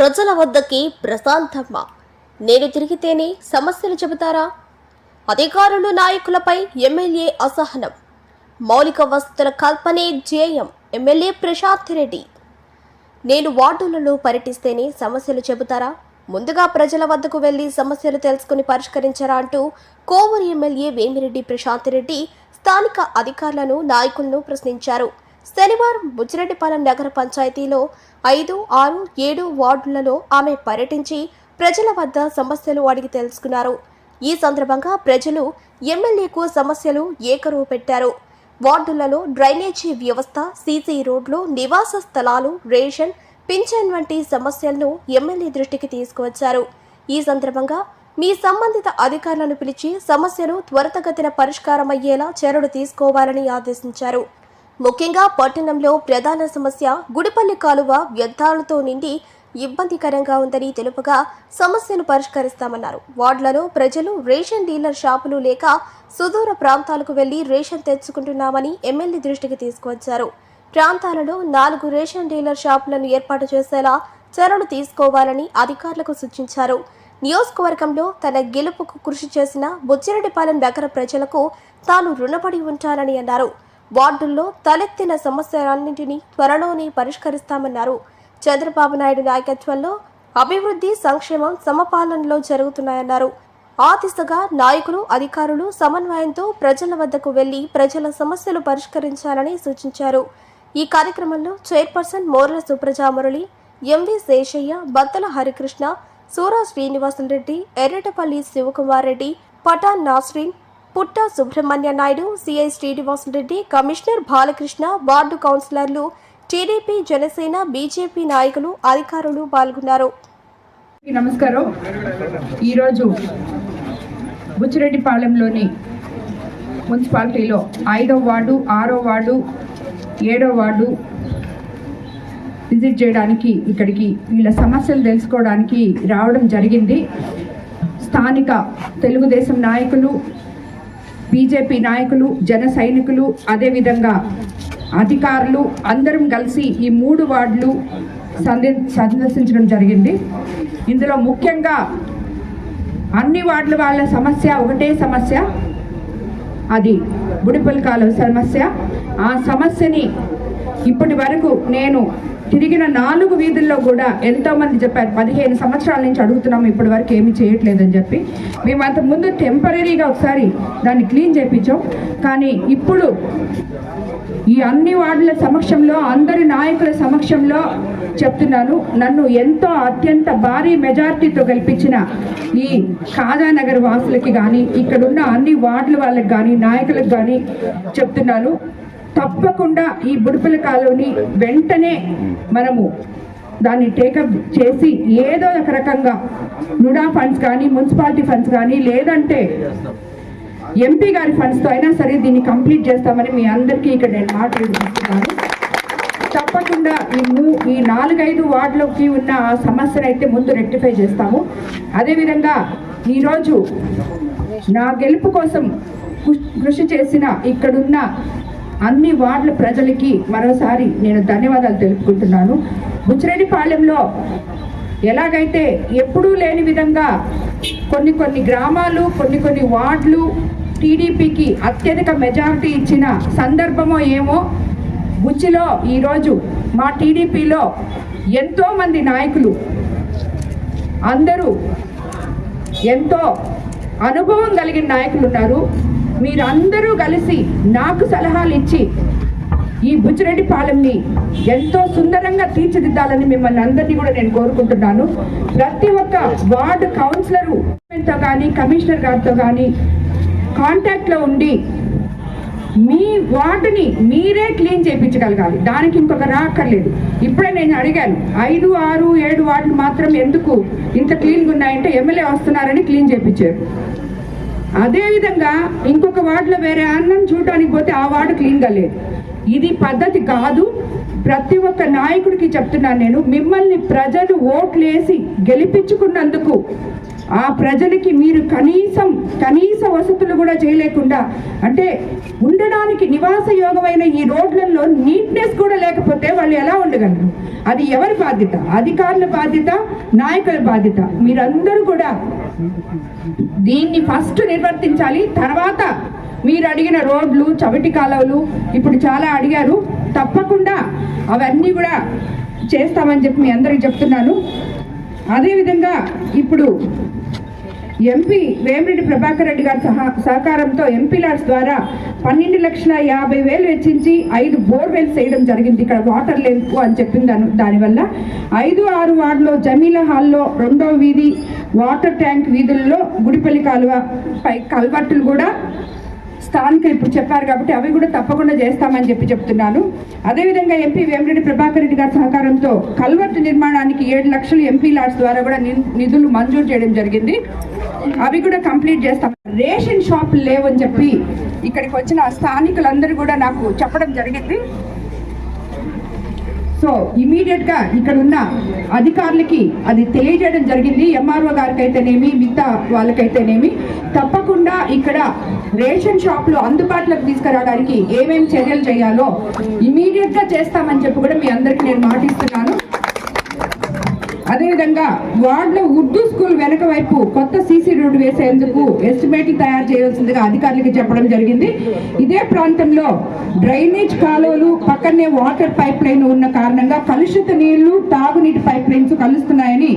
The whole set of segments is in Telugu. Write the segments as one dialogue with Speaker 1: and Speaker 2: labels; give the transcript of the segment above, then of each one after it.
Speaker 1: ప్రజల వద్దకి ప్రశాంతమ్మ. నేను తిరిగితేనే సమస్యలు చెబుతారా? అధికారులు నాయకులపై ఎమ్మెల్యే అసహనం. మౌలిక వసతుల కల్పనే ధ్యేయం ఎమ్మెల్యే ప్రశాంత్ రెడ్డి. నేను వార్డులలో పర్యటిస్తేనే సమస్యలు చెబుతారా? ముందుగా ప్రజల వద్దకు వెళ్ళి సమస్యలు తెలుసుకుని పరిష్కరించరా అంటూ కోవూరు ఎమ్మెల్యే వేమిరెడ్డి ప్రశాంత్ రెడ్డి స్థానిక అధికారులను నాయకులను ప్రశ్నించారు. శనివారం బుజ్జిరెడ్డిపాలెం నగర పంచాయతీలో ఐదు ఆరు ఏడు వార్డులలో ఆమె పర్యటించి ప్రజల వద్ద సమస్యలు అడిగి తెలుసుకున్నారు. ఈ సందర్భంగా ప్రజలు ఎమ్మెల్యేకు సమస్యలు ఏకరువు పెట్టారు. వార్డులలో డ్రైనేజీ వ్యవస్థ సీసీ రోడ్లు నివాస స్థలాలు రేషన్ పింఛన్ వంటి సమస్యలను ఎమ్మెల్యే దృష్టికి తీసుకువచ్చారు. ఈ సందర్భంగా మీ సంబంధిత అధికారులను పిలిచి సమస్యలు త్వరితగతిన పరిష్కారమయ్యేలా చర్యలు తీసుకోవాలని ఆదేశించారు. ముఖ్యంగా పట్టణంలో ప్రధాన సమస్య గుడిపల్లి కాలువ వ్యర్థాలతో నిండి ఇబ్బందికరంగా ఉందని తెలుపగా సమస్యను పరిష్కరిస్తామన్నారు. వార్డులలో ప్రజలు రేషన్ డీలర్ షాపులు లేక సుదూర ప్రాంతాలకు వెళ్ళి రేషన్ తెచ్చుకుంటున్నామని ఎమ్మెల్యే దృష్టికి తీసుకువచ్చారు. ప్రాంతాలలో నాలుగు రేషన్ డీలర్ షాపులను ఏర్పాటు చేసేలా చర్యలు తీసుకోవాలని అధికారులకు సూచించారు. నియోజకవర్గంలో తన గెలుపుకు కృషి చేసిన బుచ్చిరెడ్డిపాలెం నగర ప్రజలకు తాను రుణపడి ఉంటానని అన్నారు. వార్డుల్లో తలెత్తిన సమస్యలన్నింటినీ త్వరలోనే పరిష్కరిస్తామన్నారు. చంద్రబాబు నాయుడు నాయకత్వంలో అభివృద్ధి సంక్షేమం సమపాలనలో జరుగుతున్నాయన్నారు. ఆ దిశగా నాయకులు అధికారులు సమన్వయంతో ప్రజల వద్దకు వెళ్ళి ప్రజల సమస్యలు పరిష్కరించాలని సూచించారు. ఈ కార్యక్రమంలో chairperson Morla Supraja Murali M V Seshaiah Battala Harikrishna Sura Srinivasulareddy Errattapalli Sivakumar Reddy Pathan Nasreen Putta Subrahmanya Naidu CI Srinivasulareddy commissioner Balakrishna ward కౌన్సిలర్లు టీడీపీ జనసేన బీజేపీ నాయకులు అధికారులు పాల్గొన్నారు.
Speaker 2: నమస్కారం. ఈరోజు బుచ్చిరెడ్డిపాలెంలోని మున్సిపాలిటీలో ఐదో వార్డు ఆరో వార్డు ఏడో వార్డు విజిట్ చేయడానికి ఇక్కడికి వీళ్ళ సమస్యలు తెలుసుకోవడానికి రావడం జరిగింది. స్థానిక తెలుగుదేశం నాయకులు బీజేపీ నాయకులు జన సైనికులు అదేవిధంగా అధికారులు అందరం కలిసి ఈ మూడు వార్డులు సందర్శించడం జరిగింది. ఇందులో ముఖ్యంగా అన్ని వార్డుల వాళ్ళ సమస్య ఒకటే సమస్య. అది బుడిపల్ కాలువ సమస్య. ఆ సమస్యని ఇప్పటి వరకు నేను తిరిగిన నాలుగు వీధుల్లో కూడా ఎంతో మంది చెప్పారు పదిహేను సంవత్సరాల నుంచి అడుగుతున్నాము ఇప్పటి వరకు ఏమీ చేయట్లేదని చెప్పి. మేము అంత ముందు టెంపరీగా ఒకసారి దాన్ని క్లీన్ చేయించాం కానీ ఇప్పుడు ఈ అన్ని వార్డుల సమక్షంలో అందరి నాయకుల సమక్షంలో చెప్తున్నాను నన్ను ఎంతో అత్యంత భారీ మెజారిటీతో గెలిపించిన ఈ ఖాజానగర్ వాసులకి కానీ ఇక్కడున్న అన్ని వార్డుల వాళ్ళకి కానీ నాయకులకు కానీ చెప్తున్నాను. తప్పకుండా ఈ బుడిపిల కాలువని వెంటనే మనము దాన్ని టేకప్ చేసి ఏదో ఒక రకంగా నుడా ఫండ్స్ కానీ మున్సిపాలిటీ ఫండ్స్ కానీ లేదంటే ఎంపీ గారి ఫండ్స్తో అయినా సరే దీన్ని కంప్లీట్ చేస్తామని మీ అందరికీ ఇక్కడ నేను మాట్లాడుతున్నాను తప్పకుండా ఈ ఈ నాలుగైదు వార్డులోకి ఉన్న ఆ సమస్యను అయితే ముందు రెక్టిఫై చేస్తాము. అదేవిధంగా ఈరోజు నా గెలుపు కోసం కృషి చేసిన ఇక్కడున్న అన్ని వార్డుల ప్రజలకి మరోసారి నేను ధన్యవాదాలు తెలుపుకుంటున్నాను. బుచ్చిరెడ్డిపాలెంలో ఎలాగైతే ఎప్పుడూ లేని విధంగా కొన్ని కొన్ని గ్రామాలు కొన్ని కొన్ని వార్డులు టీడీపీకి అత్యధిక మెజారిటీ ఇచ్చిన సందర్భమో ఏమో బుచ్చిలో ఈరోజు మా టీడీపీలో ఎంతోమంది నాయకులు అందరూ ఎంతో అనుభవం కలిగిన నాయకులు ఉన్నారు. మీరందరూ కలిసి నాకు సలహాలు ఇచ్చి ఈ బుచ్చిరెడ్డిపాలెంని ఎంతో సుందరంగా తీర్చిదిద్దాలని మిమ్మల్ని అందరినీ కూడా నేను కోరుకుంటున్నాను. ప్రతి ఒక్క వార్డు కౌన్సిలరు తో కానీ కమిషనర్ గారితో కానీ కాంటాక్ట్లో ఉండి మీ వార్డుని మీరే క్లీన్ చేయించగలగాలి. దానికి ఇంకొక రాక్కర్లేదు. ఇప్పుడే నేను అడిగాను ఐదు ఆరు ఏడు వార్డులు మాత్రం ఎందుకు ఇంత క్లీన్గా ఉన్నాయంటే ఎమ్మెల్యే వస్తున్నారని క్లీన్ చేయించారు. అదేవిధంగా ఇంకొక వార్డులో వేరే అన్నం చూడటానికి పోతే ఆ వార్డు క్లీన్గా లేదు. ఇది పద్ధతి కాదు. ప్రతి ఒక్క నాయకుడికి చెప్తున్నాను నేను మిమ్మల్ని ప్రజలు ఓట్లేసి గెలిపించుకున్నందుకు ఆ ప్రజలకి మీరు కనీసం కనీస వసతులు కూడా చేయలేకుండా అంటే ఉండడానికి నివాస యోగమైన ఈ రోడ్లలో నీట్నెస్ కూడా లేకపోతే వాళ్ళు ఎలా ఉండగలరు? అది ఎవరి బాధ్యత? అధికారుల బాధ్యత? నాయకుల బాధ్యత? మీరందరూ కూడా దీన్ని ఫస్ట్ నిర్వర్తించాలి. తర్వాత మీరు అడిగిన రోడ్లు చవిటి కాలువలు ఇప్పుడు చాలా అడిగారు. తప్పకుండా అవన్నీ కూడా చేస్తామని చెప్పి మీ అందరికి చెప్తున్నాను. అదేవిధంగా ఇప్పుడు ఎంపీ వేమిరెడ్డి ప్రభాకర్ రెడ్డి గారి సహా సహకారంతో ఎంపీ లాడ్స్ ద్వారా పన్నెండు లక్షల యాభై వేలు వెచ్చించి ఐదు బోర్వెల్స్ వేయడం జరిగింది. ఇక్కడ వాటర్ లెంపు అని చెప్పింది దాని దానివల్ల ఐదు ఆరు వార్డులో జమీల హాల్లో రెండో వీధి వాటర్ ట్యాంక్ వీధుల్లో గుడిపల్లి కాలువ పై కల్వర్టులు కూడా స్థానికులు ఇప్పుడు చెప్పారు కాబట్టి అవి కూడా తప్పకుండా చేస్తామని చెప్పి చెప్తున్నాను. అదేవిధంగా ఎంపీ వేమిరెడ్డి ప్రభాకర్ రెడ్డి గారి సహకారంతో కల్వర్టు నిర్మాణానికి ఏడు లక్షలు ఎంపీ లాడ్స్ ద్వారా కూడా ని- నిధులు మంజూరు చేయడం జరిగింది. అవి కూడా కంప్లీట్ చేస్తాం. రేషన్ షాపులు లేవని చెప్పి ఇక్కడికి వచ్చిన స్థానికులందరూ కూడా నాకు చెప్పడం జరిగింది. సో ఇమీడియట్గా ఇక్కడ ఉన్న అధికారులకి అది తెలియజేయడం జరిగింది. ఎంఆర్ఓ గారికి అయితేనేమి మిగతా వాళ్ళకైతేనేమి. తప్పకుండా ఇక్కడ రేషన్ షాప్లు అందుబాటులోకి తీసుకురావడానికి ఏమేమి చర్యలు చేయాలో ఇమీడియట్గా చేస్తామని చెప్పి కూడా మీ అందరికి నేను మాటిస్తున్నాను. అదేవిధంగా వార్డులో ఉర్దూ స్కూల్ వెనక వైపు కొత్త సీసీ రోడ్డు వేసేందుకు ఎస్టిమేట్లు తయారు చేయాల్సిందిగా అధికారులకు చెప్పడం జరిగింది. ఇదే ప్రాంతంలో డ్రైనేజ్ కాలువలు పక్కనే వాటర్ పైప్ లైన్ ఉన్న కారణంగా కలుషిత నీళ్ళు తాగునీటి పైప్ లైన్స్ కలుస్తున్నాయని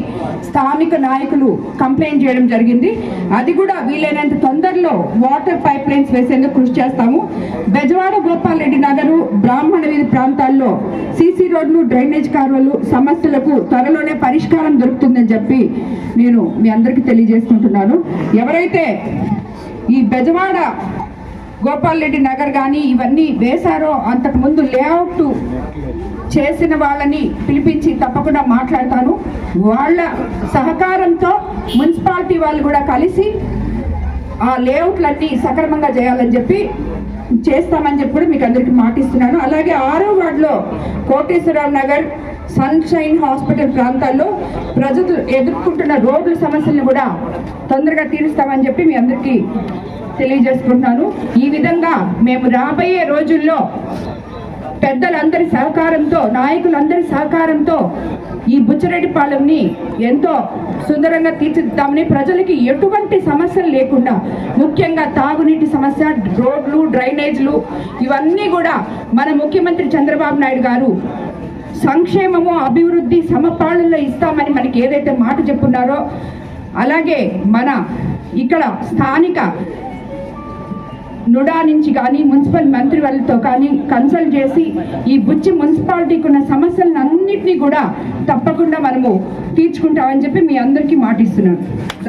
Speaker 2: స్థానిక నాయకులు కంప్లైంట్ చేయడం జరిగింది. అది కూడా వీలైనంత తొందరలో వాటర్ పైప్ లైన్స్ వేసేందుకు కృషి చేస్తాము. బెజవాడ గోపాల్ రెడ్డి నగరు బ్రాహ్మణ వీధి ప్రాంతాల్లో సీసీ రోడ్లు డ్రైనేజ్ కాలువలు సమస్యలకు త్వరలోనే పరిష్కారం దొరుకుతుందని చెప్పి నేను మీ అందరికీ తెలియజేసుకుంటున్నాను. ఎవరైతే ఈ బెజవాడ గోపాల్ రెడ్డి నగర్ కానీ ఇవన్నీ వేశారో అంతకుముందు లేఅవుట్ చేసిన వాళ్ళని పిలిపించి తప్పకుండా మాట్లాడతాను. వాళ్ళ సహకారంతో మున్సిపాలిటీ వాళ్ళు కూడా కలిసి ఆ లేఅవుట్లన్నీ సక్రమంగా చేయాలని చెప్పి చేస్తామని చెప్పి కూడా మీకు అందరికీ మాటిస్తున్నాను అలాగే ఆరో వార్డులో కోటేశ్వరరావు నగర్ సన్షైన్ హాస్పిటల్ ప్రాంతాల్లో ప్రజలు ఎదుర్కొంటున్న రోడ్ల సమస్యలను కూడా తొందరగా తీరుస్తామని చెప్పి మీ అందరికీ తెలియజేసుకుంటున్నాను. ఈ విధంగా మేము రాబోయే రోజుల్లో పెద్దలందరి సహకారంతో నాయకులందరి సహకారంతో ఈ బుచ్చిరెడ్డిపాలెంని ఎంతో సుందరంగా తీర్చిదిద్దామని ప్రజలకి ఎటువంటి సమస్యలు లేకుండా ముఖ్యంగా తాగునీటి సమస్య రోడ్లు డ్రైనేజ్లు ఇవన్నీ కూడా మన ముఖ్యమంత్రి చంద్రబాబు నాయుడు గారు సంక్షేమము అభివృద్ధి సమపాళల్లో ఇస్తామని మనకి ఏదైతే మాట చెప్పున్నారో అలాగే మన ఇక్కడ స్థానిక నుడా నుంచి కానీ మున్సిపల్ మంత్రి వాళ్ళతో కానీ కన్సల్ట్ చేసి ఈ బుచ్చి మున్సిపాలిటీకి ఉన్న సమస్యలను అన్నింటినీ కూడా తప్పకుండా మనము తీర్చుకుంటామని చెప్పి మీ అందరికీ మాటిస్తున్నాను.